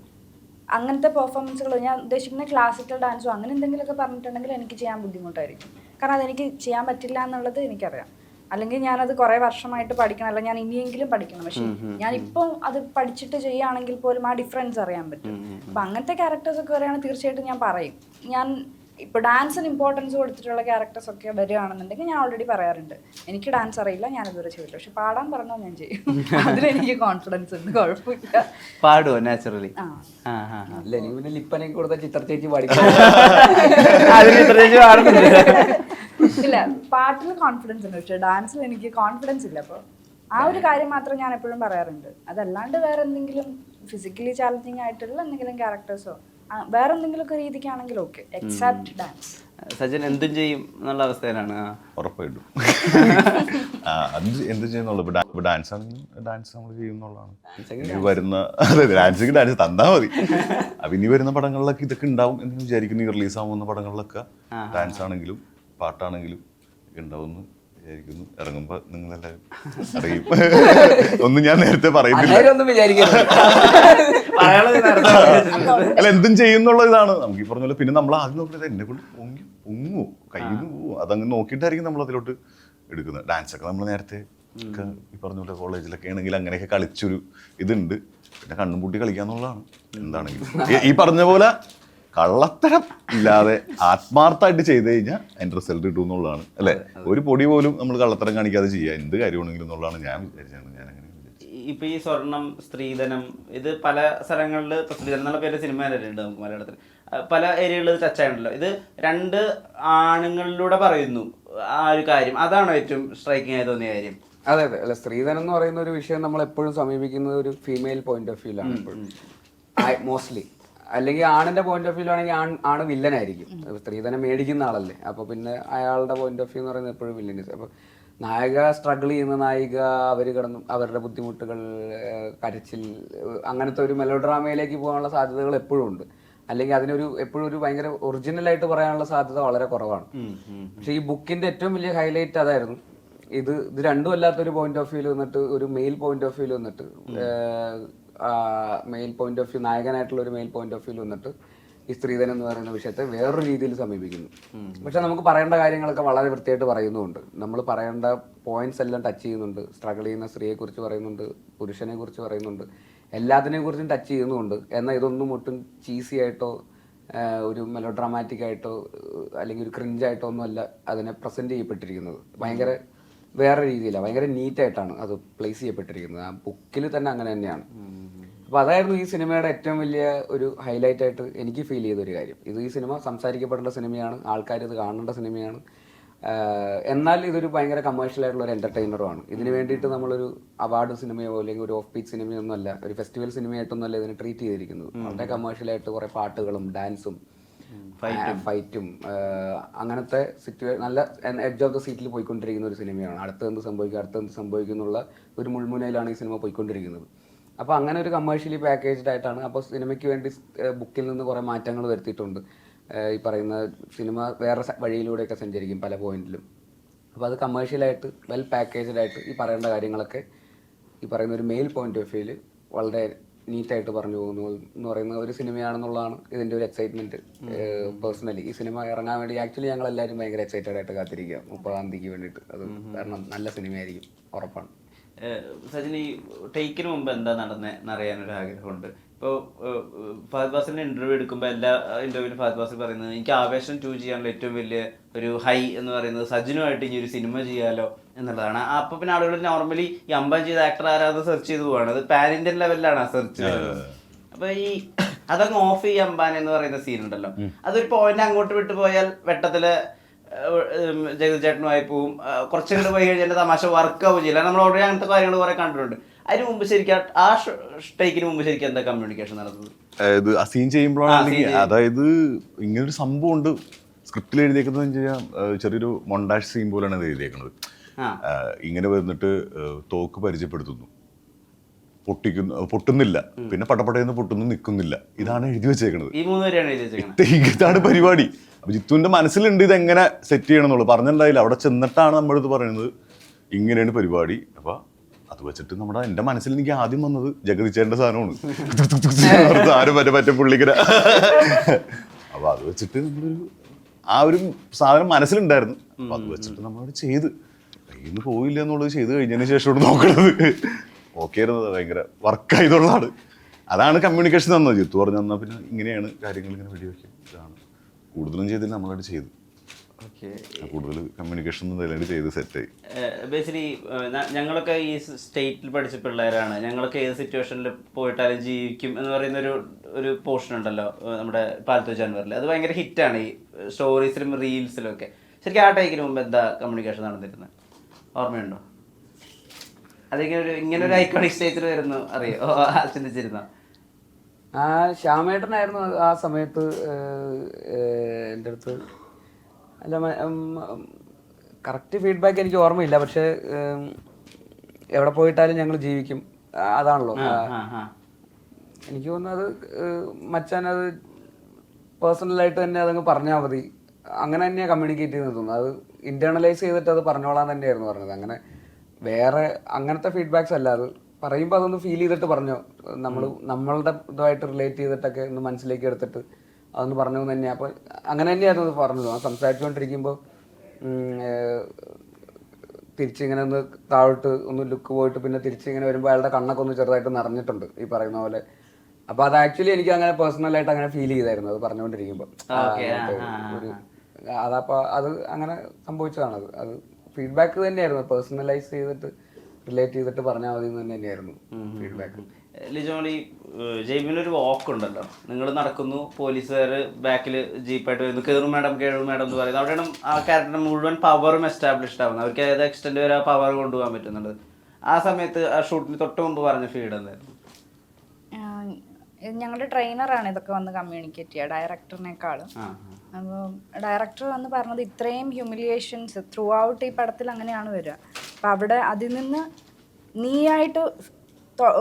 അങ്ങനത്തെ പെർഫോമൻസുകൾ ഞാൻ ഉദ്ദേശിക്കുന്ന ക്ലാസിക്കൽ ഡാൻസോ അങ്ങനെ എന്തെങ്കിലുമൊക്കെ പറഞ്ഞിട്ടുണ്ടെങ്കിൽ എനിക്ക് ചെയ്യാൻ ബുദ്ധിമുട്ടായിരിക്കും. കാരണം അതെനിക്ക് ചെയ്യാൻ പറ്റില്ല എന്നുള്ളത് എനിക്കറിയാം. അല്ലെങ്കിൽ ഞാനത് കുറെ വർഷമായിട്ട് പഠിക്കണം അല്ല ഞാൻ ഇനിയെങ്കിലും പഠിക്കണം. പക്ഷെ ഞാൻ ഇപ്പം അത് പഠിച്ചിട്ട് ചെയ്യുകയാണെങ്കിൽ പോലും ആ ഡിഫറൻസ് അറിയാൻ പറ്റും. അപ്പൊ അങ്ങനത്തെ ക്യാരക്ടേഴ്സ് ഒക്കെ വരികയാണെങ്കിൽ തീർച്ചയായിട്ടും ഞാൻ പറയും. ഞാൻ ഇപ്പോൾ ഡാൻസിന് ഇമ്പോർട്ടൻസ് കൊടുത്തിട്ടുള്ള ക്യാരക്ടേഴ്സ് ഒക്കെ വരികയാണെന്നുണ്ടെങ്കിൽ ഞാൻ ഓൾറെഡി പറയാറുണ്ട്. എനിക്ക് ഡാൻസ് അറിയില്ല ഞാൻ ഇതുവരെ ചെയ്തില്ല പക്ഷെ പാടാൻ പറഞ്ഞാൽ ഞാൻ ചെയ്യും. *laughs* അതിലെനിക്ക് കോൺഫിഡൻസ് ഉണ്ട് കുഴപ്പമില്ല. പാടുവോ നാച്ചുറലി അല്ല പിന്നെ ലിപ്പനൊക്കെ കൊടുത്ത ചിത്ര ചേച്ചി പാടിക്കും *laughs* ഇല്ല പാട്ടിൽ കോൺഫിഡൻസ് ഉണ്ട്. പക്ഷെ ഡാൻസിൽ എനിക്ക് കോൺഫിഡൻസ് ഇല്ല. അപ്പോൾ ആ ഒരു കാര്യം മാത്രം ഞാൻ എപ്പോഴും പറയാറുണ്ട്. അതല്ലാണ്ട് വേറെ എന്തെങ്കിലും ഫിസിക്കലി ചാലഞ്ചിങ് ആയിട്ടുള്ള എന്തെങ്കിലും ക്യാരക്ടേഴ്സോ വേറെ എന്തെങ്കിലുമൊക്കെ രീതിക്കാണെങ്കിൽ ഓക്കെ എക്സെപ്റ്റ് ഡാൻസ് സജൻ എന്തും ചെയ്യും എന്നുള്ള അവസ്ഥയിലാണ്. ഉറപ്പായിട്ടും. എന്ത് ചെയ്യുന്നുള്ളൂ? ഇപ്പൊ ഡാൻസ് ആണെങ്കിലും ഡാൻസ് നമ്മൾ ചെയ്യുന്നുള്ളതാണ്. ഇനി വരുന്ന അതെ ഡാൻസിങ് ഡാൻസ് തന്നാ മതി. അപ്പൊ ഇനി വരുന്ന പടങ്ങളിലൊക്കെ ഇതൊക്കെ ഉണ്ടാവും എന്ന് വിചാരിക്കുന്നു. ഈ റിലീസ് ആവുന്ന പടങ്ങളിലൊക്കെ ഡാൻസ് ആണെങ്കിലും പാട്ടാണെങ്കിലും ഉണ്ടാവും ഉണ്ടാവുമെന്ന് വിചാരിക്കുന്നു. ഇറങ്ങുമ്പോ നിങ്ങളെല്ലാവരും അറിയും. ഒന്നും ഞാൻ നേരത്തെ പറയുന്നില്ല. അല്ല എന്തും ചെയ്യുന്നുള്ള ഇതാണ്. നമുക്ക് ഈ പറഞ്ഞ പോലെ പിന്നെ നമ്മൾ ആദ്യം നോക്കുന്നത് എന്നെ കൊണ്ട് പൊങ്ങി പൊങ്ങുമോ കയ്യിൽ നിന്ന് പോവോ? അതങ്ങ് നോക്കിയിട്ടായിരിക്കും നമ്മൾ അതിലോട്ട് എടുക്കുന്നത്. ഡാൻസ് ഒക്കെ നമ്മൾ നേരത്തെ ഈ പറഞ്ഞ പോലെ കോളേജിലൊക്കെ ആണെങ്കിൽ അങ്ങനെയൊക്കെ കളിച്ചൊരു ഇതുണ്ട്. പിന്നെ കണ്ണും പൂട്ടി കളിക്കാന്നുള്ളതാണ്. എന്താണെങ്കിലും. ഈ പറഞ്ഞ പോലെ കള്ളത്തരം ഇല്ലാതെ ആത്മാർത്ഥമായിട്ട് ചെയ്ത് കഴിഞ്ഞാൽ അതിന്റെ റിസൾട്ട് കിട്ടും എന്നുള്ളതാണ്. അല്ലേ? ഒരു പൊടി പോലും നമ്മൾ കള്ളത്തരം കാണിക്കാതെ ചെയ്യുക എന്ത് കാര്യമാണെങ്കിലും എന്നുള്ളതാണ് ഞാൻ വിചാരിച്ചത്. ഞാൻ അങ്ങനെ ഇപ്പൊ ഈ സ്വർണം സ്ത്രീധനം ഇത് പല സ്ഥലങ്ങളിൽ സ്ത്രീധനം എന്നുള്ള പേര് സിനിമയിലുണ്ട് നമുക്ക് മലയാളത്തിൽ പല ഏരിയകളിൽ ടച്ച് ആയിട്ടുണ്ടല്ലോ. ഇത് രണ്ട് ആണുങ്ങളിലൂടെ പറയുന്നു ആ ഒരു കാര്യം. അതാണ് ഏറ്റവും സ്ട്രൈക്കിംഗ് ആയി തോന്നിയ കാര്യം? അതെ അതെ. അല്ല സ്ത്രീധനം എന്ന് പറയുന്ന ഒരു വിഷയം നമ്മൾ എപ്പോഴും സമീപിക്കുന്നത് ഒരു ഫീമെയിൽ പോയിന്റ് ഓഫ് വ്യൂലാണ് എപ്പോഴും മോസ്റ്റ്ലി അല്ലെങ്കിൽ ആണിന്റെ പോയിന്റ് ഓഫ് വ്യൂ ആണെങ്കിൽ ആൺ ആണ് വില്ലനായിരിക്കും സ്ത്രീ തന്നെ മേടിക്കുന്ന ആളല്ലേ. അപ്പൊ പിന്നെ അയാളുടെ പോയിന്റ് ഓഫ് വ്യൂ എന്ന് പറയുന്നത് എപ്പോഴും വില്ലനീസ് അപ്പൊ നായിക സ്ട്രഗിൾ ചെയ്യുന്ന നായിക അവർ കിടന്നു അവരുടെ ബുദ്ധിമുട്ടുകൾ കരച്ചിൽ അങ്ങനത്തെ ഒരു മെലോഡ്രാമയിലേക്ക് പോകാനുള്ള സാധ്യതകൾ എപ്പോഴും ഉണ്ട്. അല്ലെങ്കിൽ അതിനൊരു എപ്പോഴും ഒരു ഭയങ്കര ഒറിജിനൽ ആയിട്ട് പറയാനുള്ള സാധ്യത വളരെ കുറവാണ്. പക്ഷെ ഈ ബുക്കിന്റെ ഏറ്റവും വലിയ ഹൈലൈറ്റ് അതായിരുന്നു. ഇത് ഇത് രണ്ടും അല്ലാത്തൊരു പോയിന്റ് ഓഫ് വ്യൂൽ വന്നിട്ട് ഒരു മെയിൽ പോയിന്റ് ഓഫ് വ്യൂൽ വന്നിട്ട് മെയിൽ പോയിന്റ് ഓഫ് വ്യൂ നായകനായിട്ടുള്ള ഒരു മെയിൻ പോയിന്റ് ഓഫ് വ്യൂ വന്നിട്ട് ഈ സ്ത്രീധനം എന്ന് പറയുന്ന വിഷയത്തെ വേറൊരു രീതിയിൽ സമീപിക്കുന്നു. പക്ഷെ നമുക്ക് പറയേണ്ട കാര്യങ്ങളൊക്കെ വളരെ വൃത്തിയായിട്ട് പറയുന്നുണ്ട് നമ്മൾ പറയേണ്ട പോയിന്റ്സ് എല്ലാം ടച്ച് ചെയ്യുന്നുണ്ട്. സ്ട്രഗിൾ ചെയ്യുന്ന സ്ത്രീയെ കുറിച്ച് പറയുന്നുണ്ട് പുരുഷനെ കുറിച്ച് പറയുന്നുണ്ട്. എല്ലാത്തിനെ കുറിച്ചും ടച്ച് ചെയ്യുന്നുമുണ്ട്. എന്നാൽ ഇതൊന്നും ഒട്ടും ചീസി ആയിട്ടോ ഒരു മെലോ ഡ്രാമാറ്റിക് ആയിട്ടോ അല്ലെങ്കിൽ ഒരു ക്രിഞ്ചായിട്ടോ ഒന്നുമല്ല ഒന്നും അല്ല അതിനെ പ്രസന്റ് ചെയ്യപ്പെട്ടിരിക്കുന്നത്. ഭയങ്കര വേറെ രീതിയിലാണ് ഭയങ്കര നീറ്റായിട്ടാണ് അത് പ്ലേസ് ചെയ്യപ്പെട്ടിരിക്കുന്നത്. ആ ബുക്കിൽ തന്നെ അങ്ങനെ തന്നെയാണ്. അപ്പോൾ അതായിരുന്നു ഈ സിനിമയുടെ ഏറ്റവും വലിയ ഒരു ഹൈലൈറ്റ് ആയിട്ട് എനിക്ക് ഫീൽ ചെയ്ത ഒരു കാര്യം. ഇത് ഈ സിനിമ സംസാരിക്കപ്പെടേണ്ട സിനിമയാണ്. ആൾക്കാർ ഇത് കാണേണ്ട സിനിമയാണ്. എന്നാൽ ഇതൊരു ഭയങ്കര കമേഴ്ഷ്യൽ ആയിട്ടുള്ള ഒരു എന്റർടൈനറുമാണ് ഇതിന് വേണ്ടിയിട്ട് നമ്മളൊരു അവാർഡ് സിനിമയോ അല്ലെങ്കിൽ ഒരു ഓഫ് പീച്ച് സിനിമയോ ഒന്നും അല്ല ഒരു ഫെസ്റ്റിവൽ സിനിമയായിട്ടൊന്നും അല്ല ഇതിനെ ട്രീറ്റ് ചെയ്തിരിക്കുന്നത്. വളരെ കമേഴ്ഷ്യൽ ആയിട്ട് കുറെ പാട്ടുകളും ഡാൻസും ഫൈറ്റും. അങ്ങനത്തെ സിറ്റുവേഷൻ നല്ല എഡ്ജ് ഓഫ് ദ സീറ്റിൽ പോയിക്കൊണ്ടിരിക്കുന്ന ഒരു സിനിമയാണ്. അടുത്ത എന്ത് സംഭവിക്കും അടുത്ത എന്ത് സംഭവിക്കും എന്നുള്ള ഒരു മുൾമുനയിലാണ് ഈ സിനിമ പോയിക്കൊണ്ടിരിക്കുന്നത്. അപ്പോൾ അങ്ങനെ ഒരു കമേഴ്ഷ്യലി പാക്കേജ്ഡ് ആയിട്ടാണ് അപ്പോൾ സിനിമയ്ക്ക് വേണ്ടി ബുക്കിൽ നിന്ന് കുറേ മാറ്റങ്ങൾ വരുത്തിയിട്ടുണ്ട്. ഈ പറയുന്ന സിനിമ വേറെ വഴിയിലൂടെയൊക്കെ സഞ്ചരിക്കും പല പോയിന്റിലും. അപ്പോൾ അത് കമേഴ്ഷ്യലായിട്ട് വെൽ പാക്കേജ്ഡ് ആയിട്ട് ഈ പറയേണ്ട കാര്യങ്ങളൊക്കെ ഈ പറയുന്ന ഒരു മെയിൽ പോയിന്റ് ഓഫ് വ്യൂവിൽ വളരെ നീറ്റായിട്ട് പറഞ്ഞു പോകുന്നു എന്ന് പറയുന്ന ഒരു സിനിമയാണെന്നുള്ളതാണ് ഇതിന്റെ ഒരു എക്സൈറ്റ്മെന്റ് പേഴ്സണലി ഈ സിനിമ ഇറങ്ങാൻ വേണ്ടി ആക്ച്വലി ഞങ്ങൾ എല്ലാവരും ഭയങ്കര എക്സൈറ്റഡ് ആയിട്ട് കാത്തിരിക്കുക. മുപ്പതാം തീയതിക്ക് വേണ്ടിയിട്ട്. അത് കാരണം നല്ല സിനിമയായിരിക്കും. ഉറപ്പാണ്. സജിനി ടേക്കിന് മുമ്പ് എന്താ നടന്നേ എന്നറിയാനൊരു ആഗ്രഹമുണ്ട്. ഇപ്പോൾ ഫഹദ് ബാസിന്റെ ഇന്റർവ്യൂ എടുക്കുമ്പോൾ എല്ലാ ഇന്റർവ്യൂവിലും ഫഹദ് ബാസിൽ പറയുന്നത് എനിക്ക് ആവേശം ചൂസ് ചെയ്യാനുള്ള ഏറ്റവും വലിയ ഒരു ഹൈ എന്ന് പറയുന്നത്. സജിനുമായിട്ട് ഇനി ഒരു സിനിമ ചെയ്യാലോ? എന്നുള്ളതാണ്. അപ്പൊ പിന്നെ ആളുകൾ നോർമലി ഈ അമ്പം ചെയ്ത ആക്ടർ ആരാധന സെർച്ച് ചെയ്ത് പോവാണ്. അത് പാൻ ഇന്ത്യൻ ലെവലിലാണ് ആ സെർച്ച് അപ്പൊ ഈ അതങ്ങ് ഓഫ് ഈ അമ്പാൻ എന്ന് പറയുന്ന സീൻ ഉണ്ടല്ലോ. അതൊരു പോയിന്റ് അങ്ങോട്ട് വിട്ടു പോയാൽ വെട്ടത്തിൽ ജഗത് ചേട്ടനുമായി പോവും. കുറച്ചും കൂടെ പോയി കഴിഞ്ഞാൽ തമാശ വർക്ക് ആവും ചെയ്യില്ല നമ്മൾ ഓൾറെഡി അങ്ങനത്തെ കാര്യങ്ങൾ കുറെ കണ്ടിട്ടുണ്ട്. അതിന് മുമ്പ് ശരിക്കും ആ സ്റ്റേക്കിന് മുമ്പ് ശരിക്കും എന്താ കമ്മ്യൂണിക്കേഷൻ നടന്നത്? അതായത് ആ സീൻ ചെയ്യുമ്പോഴാണ് അതായത് ഇങ്ങനൊരു സംഭവം ഉണ്ട് സ്ക്രിപ്റ്റിൽ എഴുതിയേക്കുന്നത് ചെറിയൊരു മൊണ്ടാഷ് സീൻ പോലെയാണ് ഇത് എഴുതിയേക്കുന്നത്. ഇങ്ങനെ വന്നിട്ട് തോക്ക് പരിചയപ്പെടുത്തുന്നു. പൊട്ടിക്കുന്നു പൊട്ടുന്നില്ല. പിന്നെ പടപടയെന്ന് പൊട്ടുന്നു നിൽക്കുന്നില്ല. ഇതാണ് എഴുതി വെച്ചേക്കുന്നത് ഇതാണ് പരിപാടി. അപ്പൊ ജിത്തുവിന്റെ മനസ്സിലുണ്ട് ഇത് എങ്ങനെ സെറ്റ് ചെയ്യണം എന്നുള്ളത് പറഞ്ഞിട്ടുണ്ടായില്ല. അവിടെ ചെന്നിട്ടാണ് നമ്മളിത് പറയുന്നത്. ഇങ്ങനെയാണ് പരിപാടി. അപ്പൊ അത് വെച്ചിട്ട് നമ്മുടെ എന്റെ മനസ്സിൽ എനിക്ക് ആദ്യം വന്നത് ജഗതിച്ചേന്റെ സാധനമാണ്. ആരും പറ്റ പറ്റ പുള്ളിക്കര. അപ്പൊ അത് വെച്ചിട്ട് നമ്മളൊരു ആ ഒരു സാധനം മനസ്സിലുണ്ടായിരുന്നു. അപ്പൊ അത് വെച്ചിട്ട് നമ്മളത് ചെയ്ത്. കയ്യിൽ നിന്ന് പോയില്ല എന്നുള്ളത് ചെയ്ത് കഴിഞ്ഞതിന് ശേഷമാണ് നോക്കണത്. ഓക്കെ ആയിരുന്നത് ഭയങ്കര വർക്കായതുള്ളതാണ് അതാണ് കമ്മ്യൂണിക്കേഷൻ തന്നത്. ജിത്തു പറഞ്ഞു തന്നാൽ പിന്നെ ഇങ്ങനെയാണ് കാര്യങ്ങൾ ഇങ്ങനെ വെടിവെക്കും ഇതാണ്. കൂടുതലും ചെയ്തില്ല നമ്മളായിട്ട് ചെയ്തു. കൂടുതൽ കമ്മ്യൂണിക്കേഷൻ ചെയ്ത് സെറ്റായി ബേസിലി ഞങ്ങളൊക്കെ ഈ സ്റ്റേറ്റിൽ പഠിച്ച പിള്ളേരാണ്. ഞങ്ങളൊക്കെ ഏത് സിറ്റുവേഷനിൽ പോയിട്ടാലും ജീവിക്കും എന്ന് പറയുന്ന ഒരു ഒരു പോർഷൻ ഉണ്ടല്ലോ നമ്മുടെ പാലത്തു ജാൻവറിൽ അത് ഭയങ്കര ഹിറ്റാണ് ഈ സ്റ്റോറീസിലും റീൽസിലും ഒക്കെ. ശരിക്കും ആ ടൈക്കിന് മുമ്പ് എന്താ കമ്മ്യൂണിക്കേഷൻ നടന്നിരുന്നത് ഓർമ്മയുണ്ടോ? അതിങ്ങനെ ഒരു ഇങ്ങനെ ഒരു ഐക്കോണിക് സ്റ്റേജിൽ വരുന്നു അറിയോ? ചിന്തിച്ചിരുന്നോ ആ ശ്യാമേട്ടനായിരുന്നു ആ സമയത്ത് എന്റെ അടുത്ത്. അല്ല കറക്റ്റ് ഫീഡ്ബാക്ക് എനിക്ക് ഓർമ്മയില്ല. പക്ഷെ എവിടെ പോയിട്ടാലും ഞങ്ങൾ ജീവിക്കും. അതാണല്ലോ. എനിക്ക് തോന്നുന്നത് മച്ചാൻ അത് പേഴ്സണലായിട്ട് തന്നെ അതങ്ങ് പറഞ്ഞാൽ മതി. അങ്ങനെ തന്നെയാണ് കമ്മ്യൂണിക്കേറ്റ് ചെയ്യുന്നത് തോന്നുന്നു. അത് ഇന്റേണലൈസ് ചെയ്തിട്ട് അത് പറഞ്ഞോളാൻ തന്നെയായിരുന്നു പറഞ്ഞത്. അങ്ങനെ വേറെ അങ്ങനത്തെ ഫീഡ്ബാക്സ് അല്ല. അത് പറയുമ്പോൾ അതൊന്ന് ഫീൽ ചെയ്തിട്ട് പറഞ്ഞു. നമ്മൾ നമ്മളുടെ ഇതുമായിട്ട് റിലേറ്റ് ചെയ്തിട്ടൊക്കെ ഒന്ന് മനസ്സിലേക്ക് എടുത്തിട്ട് അതൊന്ന് പറഞ്ഞു തന്നെയാണ് അപ്പോൾ അങ്ങനെ തന്നെയായിരുന്നു അത് പറഞ്ഞത്. ആ സംസാരിച്ചുകൊണ്ടിരിക്കുമ്പോൾ തിരിച്ചിങ്ങനെ ഒന്ന് താഴോട്ട് ഒന്ന് ലുക്ക് പോയിട്ട് പിന്നെ തിരിച്ചിങ്ങനെ വരുമ്പോൾ അയാളുടെ കണ്ണൊക്കെ ഒന്ന് ചെറുതായിട്ട് നിറഞ്ഞിട്ടുണ്ട് ഈ പറയുന്ന പോലെ. അപ്പൊ അത് ആക്ച്വലി എനിക്ക് അങ്ങനെ പേഴ്സണലായിട്ട് അങ്ങനെ ഫീൽ ചെയ്തായിരുന്നു അത് പറഞ്ഞുകൊണ്ടിരിക്കുമ്പോൾ ഒരു അതപ്പോ അത് അങ്ങനെ സംഭവിച്ചതാണത് അത് ഫീഡ്ബാക്ക് തന്നെയായിരുന്നു. പേഴ്സണലൈസ് ചെയ്തിട്ട് റിലേറ്റ് ചെയ്തിട്ട് പറഞ്ഞാൽ മതി എന്ന് തന്നെയായിരുന്നു ഫീഡ്ബാക്ക് ലിജോളി ജെയിമിനൊരു വാക്ക് ഉണ്ടല്ലോ. നിങ്ങൾ നടക്കുന്നു പോലീസുകാർ ബാക്കിൽ ജീപ്പായിട്ട് വരുന്നു. കയറും മാഡം കയറും മാഡം എന്ന് പറയുന്നത്. അവിടെയാണ് ആ ക്യാരക്ടറിന് മുഴുവൻ പവറും എസ്റ്റാബ്ലിഷ്ഡ് ആവുന്നത്. അവർക്ക് ഏത് എക്സ്റ്റെൻഡ് വരെ ആ പവർ കൊണ്ടുപോകാൻ പറ്റുന്നുണ്ട്. ആ സമയത്ത് ആ ഷൂട്ടിന് തൊട്ട് മുമ്പ് പറഞ്ഞ ഫീഡ് എന്തായിരുന്നു? ഞങ്ങളുടെ ട്രെയിനറാണ് ഇതൊക്കെ വന്ന് കമ്മ്യൂണിക്കേറ്റ് ചെയ്യുക ഡയറക്ടറിനേക്കാളും അപ്പോൾ ഡയറക്ടർ വന്ന് പറഞ്ഞത് ഇത്രയും ഹ്യൂമിലിയേഷൻസ് ത്രൂ ഔട്ട് ഈ പടത്തിൽ അങ്ങനെയാണ് വരിക. അപ്പം അവിടെ അതിൽ നിന്ന് നീയായിട്ട്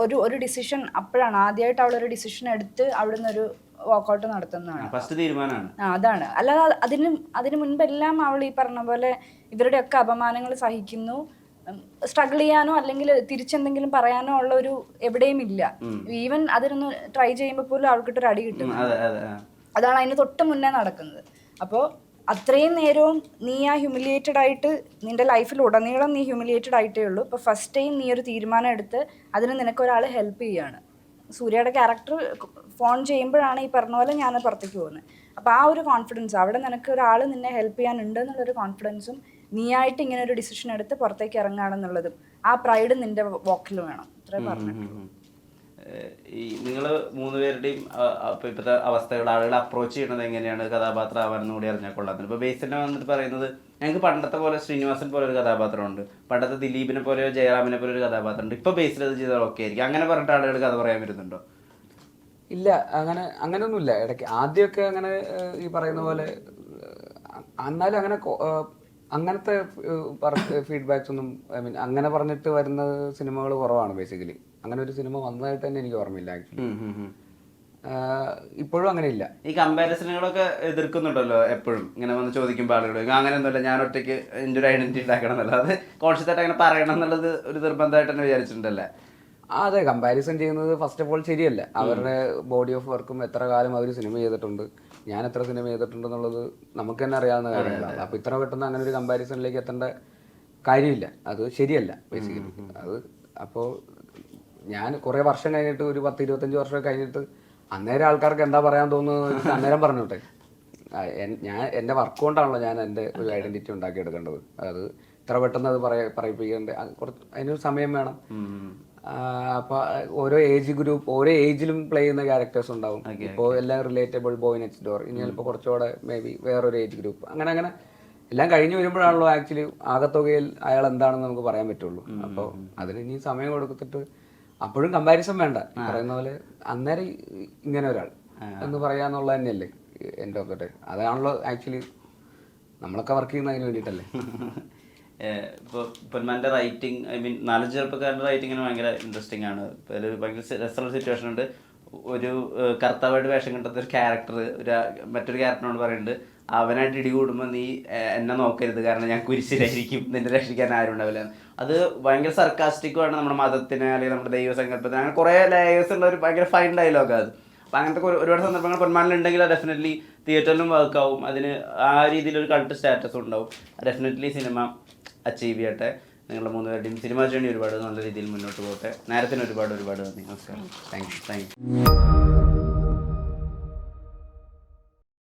ഒരു ഒരു ഡിസിഷൻ അപ്പോഴാണ് ആദ്യമായിട്ട് അവളൊരു ഡിസിഷൻ എടുത്ത് അവിടുന്ന് ഒരു വാക്കൗട്ട് നടത്തുന്നതാണ്. ഫസ്റ്റ് തീരുമാനമാണ്. ആ അതാണ്. അല്ലാതെ അതിന് അതിന് മുൻപെല്ലാം അവൾ ഈ പറഞ്ഞ പോലെ ഇവരുടെയൊക്കെ അപമാനങ്ങൾ സഹിക്കുന്നു. സ്ട്രഗിൾ ചെയ്യാനോ അല്ലെങ്കിൽ തിരിച്ചെന്തെങ്കിലും പറയാനോ ഉള്ള ഒരു എവിടെയും ഇല്ല. ഈവൻ അതിനൊന്ന് ട്രൈ ചെയ്യുമ്പോൾ പോലും അവൾക്കിട്ടൊരു അടി കിട്ടും. അതാണ് അതിന് തൊട്ട് മുന്നേ നടക്കുന്നത്. അപ്പോൾ അത്രയും നേരവും നീ ആ ഹ്യൂമിലിയേറ്റഡ് ആയിട്ട് നിന്റെ ലൈഫിൽ ഉടനീളം നീ ഹ്യൂമിലിയേറ്റഡ് ആയിട്ടേ ഉള്ളൂ. ഇപ്പോൾ ഫസ്റ്റ് ടൈം നീ ഒരു തീരുമാനം എടുത്ത് അതിന് നിനക്ക് ഒരാൾ ഹെൽപ്പ് ചെയ്യാണ്. സൂര്യയുടെ ക്യാരക്ടർ ഫോൺ ചെയ്യുമ്പോഴാണ് ഈ പറഞ്ഞ പോലെ ഞാൻ പുറത്തേക്ക് പോകുന്നത്. അപ്പോൾ ആ ഒരു കോൺഫിഡൻസ് അവിടെ നിനക്ക് ഒരാൾ നിന്നെ ഹെൽപ്പ് ചെയ്യാനുണ്ട് എന്നുള്ളൊരു കോൺഫിഡൻസും നീ ആയിട്ട് ഇങ്ങനെ ഒരു ഡിസിഷൻ എടുത്ത് പുറത്തേക്ക് ഇറങ്ങുകയാണെന്നുള്ളതും ആ പ്രൈഡ് നിന്റെ വോക്കിൽ വേണം. ഇത്രേ പറഞ്ഞു ഉം, ഉം. ഏഹ് ഈ നിങ്ങൾ മൂന്ന് പേരുടെയും ഇപ്പോഴത്തെ അവസ്ഥകൾ ആളുകൾ അപ്രോച്ച് ചെയ്യണത് എങ്ങനെയാണ് കഥാപാത്രം ആവാനെന്ന് കൂടി അറിഞ്ഞാൽ കൊള്ളാം. ഇപ്പോൾ ബേസിനെ വന്നിട്ട് പറയുന്നത് ഞങ്ങൾക്ക് പണ്ടത്തെ പോലെ ശ്രീനിവാസൻ പോലെ ഒരു കഥാപാത്രമുണ്ട്. പണ്ടത്തെ ദിലീപിനെ പോലെ ജയറാമിനെ പോലെ ഒരു കഥാപാത്രമുണ്ട്. ഇപ്പോൾ ബേസിൽ അത് ചെയ്താൽ ഓക്കെ ആയിരിക്കും. അങ്ങനെ പറഞ്ഞിട്ട് ആളുകൾ കഥ പറയാൻ വരുന്നുണ്ടോ? ഇല്ല അങ്ങനെ അങ്ങനെയൊന്നുമില്ല. ഇടയ്ക്ക് ആദ്യമൊക്കെ അങ്ങനെ ഈ പറയുന്ന പോലെ എന്നാലും അങ്ങനെ അങ്ങനത്തെ ഫീഡ്ബാക്സ് ഒന്നും ഐ മീൻ അങ്ങനെ പറഞ്ഞിട്ട് വരുന്ന സിനിമകൾ കുറവാണ് ബേസിക്കലി അങ്ങനെ ഒരു സിനിമ വന്നതായിട്ട് തന്നെ എനിക്ക് ഓർമ്മയില്ല ആക്ച്വലി. ഇപ്പോഴും അങ്ങനെ ഇല്ല ഈ കമ്പാരിസണുകളൊക്കെ എതിർക്കുന്നുണ്ടല്ലോ എപ്പോഴും. ഇങ്ങനെ വന്ന് ചോദിക്കുമ്പോൾ ആളുകൾ അങ്ങനെയൊന്നുമില്ല ഞാൻ ഒറ്റയ്ക്ക് എന്റെ ഒരു ഐഡന്റിറ്റി ഉണ്ടാക്കണം എന്നുള്ളത് കോൺഷ്യസ് ആയിട്ട് അങ്ങനെ പറയണം എന്നുള്ളത് ഒരു നിർബന്ധമായിട്ട് തന്നെ വിചാരിച്ചിട്ടുണ്ടല്ലേ? അതെ കമ്പാരിസൺ ചെയ്യുന്നത് ഫസ്റ്റ് ഓഫ് ഓൾ ശരിയല്ല. അവരുടെ ബോഡി ഓഫ് വർക്കും എത്ര കാലം അവർ സിനിമ ചെയ്തിട്ടുണ്ട് ഞാൻ എത്ര സിനിമ ചെയ്തിട്ടുണ്ട് എന്നുള്ളത് നമുക്ക് തന്നെ അറിയാവുന്ന കാര്യങ്ങളാണ്. അപ്പൊ ഇത്ര പെട്ടെന്ന് അങ്ങനെ ഒരു കമ്പാരിസണിലേക്ക് എത്തേണ്ട കാര്യമില്ല. അത് ശരിയല്ല ബേസിക്കലി അത് അപ്പോൾ ഞാൻ കുറേ വർഷം കഴിഞ്ഞിട്ട് ഒരു പത്ത് ഇരുപത്തഞ്ച് വർഷം കഴിഞ്ഞിട്ട് അന്നേരം ആൾക്കാർക്ക് എന്താ പറയാൻ തോന്നുന്നത് അന്നേരം പറഞ്ഞോട്ടെ. ഞാൻ എന്റെ വർക്ക് കൊണ്ടാണല്ലോ ഞാൻ എന്റെ ഒരു ഐഡന്റിറ്റി ഉണ്ടാക്കിയെടുക്കേണ്ടത്. അത് ഇത്ര പെട്ടെന്ന് അത് പറയ പറയിപ്പിക്കേണ്ട കുറച്ച് അതിനൊരു സമയം വേണം. അപ്പോൾ അപ്പൊ ഓരോ ഏജ് ഗ്രൂപ്പ് ഓരോ ഏജിലും പ്ലേ ചെയ്യുന്ന ക്യാരക്ടേഴ്സ് ഉണ്ടാവും. ഇപ്പോൾ എല്ലാം റിലേറ്റബിൾ ബോയ് നെക്സ്റ്റ് ഡോർ ഇനി ചിലപ്പോൾ കുറച്ചുകൂടെ മേ ബി വേറൊരു ഏജ് ഗ്രൂപ്പ് അങ്ങനെ അങ്ങനെ എല്ലാം കഴിഞ്ഞു വരുമ്പോഴാണല്ലോ ആക്ച്വലി ആകത്തുകയിൽ അയാൾ എന്താണെന്ന് നമുക്ക് പറയാൻ പറ്റുള്ളൂ. അപ്പോൾ അതിന് ഇനി സമയം കൊടുത്തിട്ട് അപ്പോഴും കമ്പാരിസൺ വേണ്ട. പറയുന്ന പോലെ അന്നേരം ഇങ്ങനെ ഒരാൾ എന്ന് പറയാന്നുള്ളത് തന്നെയല്ലേ എന്റെ ഒക്കെ അതാണല്ലോ ആക്ച്വലി നമ്മളൊക്കെ വർക്ക് ചെയ്യുന്ന അതിന് വേണ്ടിയിട്ടല്ലേ *laughs* ഇപ്പോൾ പൊന്മാന്റെ റൈറ്റിംഗ് ഐ മീൻ നാലഞ്ച് ചെറുപ്പക്കാരുടെ റൈറ്റിങ്ങിന് ഭയങ്കര ഇൻട്രസ്റ്റിംഗ് ആണ്. ഭയങ്കര രസമുള്ള സിറ്റുവേഷൻ ഉണ്ട്. ഒരു കർത്താവായിട്ട് വേഷം കിട്ടാത്ത ഒരു ക്യാരക്ടർ ഒരു മറ്റൊരു ക്യാരക്ടറിനോട് പറയുന്നുണ്ട് അവനായിട്ട് ഇടി കൂടുമ്പോൾ നീ എന്നെ നോക്കരുത്. കാരണം ഞാൻ കുരിശിലായിരിക്കും. നിന്നെ രക്ഷിക്കാൻ ആരും ഉണ്ടാവില്ല അത് ഭയങ്കര സർക്കാസ്റ്റിക്കുമാണ് നമ്മുടെ മതത്തിന് അല്ലെങ്കിൽ നമ്മുടെ ദൈവസങ്കല്പത്തിന് അങ്ങനെ കുറേ ലേയേഴ്സ് ഉള്ള ഒരു ഭയങ്കര ഫൈൻ ഡയലോഗ് അത്. അപ്പം അങ്ങനത്തെ ഒരു- ഒരുപാട് സന്ദർഭങ്ങൾ പൊന്മാനിലുണ്ടെങ്കിൽ ഡെഫിനറ്റ്ലി തിയേറ്ററിലും വർക്ക് ആവും. അതിന് ആ രീതിയിൽ ഒരു കൾട്ട് സ്റ്റാറ്റസ് ഉണ്ടാവും ഡെഫിനറ്റ്ലി സിനിമ അച്ചീവ് ചെയ്യട്ടെ. നിങ്ങളുടെ മൂന്ന് പേരുടെയും സിനിമ ജേണി ഒരുപാട് നല്ല രീതിയിൽ മുന്നോട്ട് പോകട്ടെ. നേരത്തിന് ഒരുപാട് ഒരുപാട് നന്ദി. നമസ്കാരം. Thank you thank you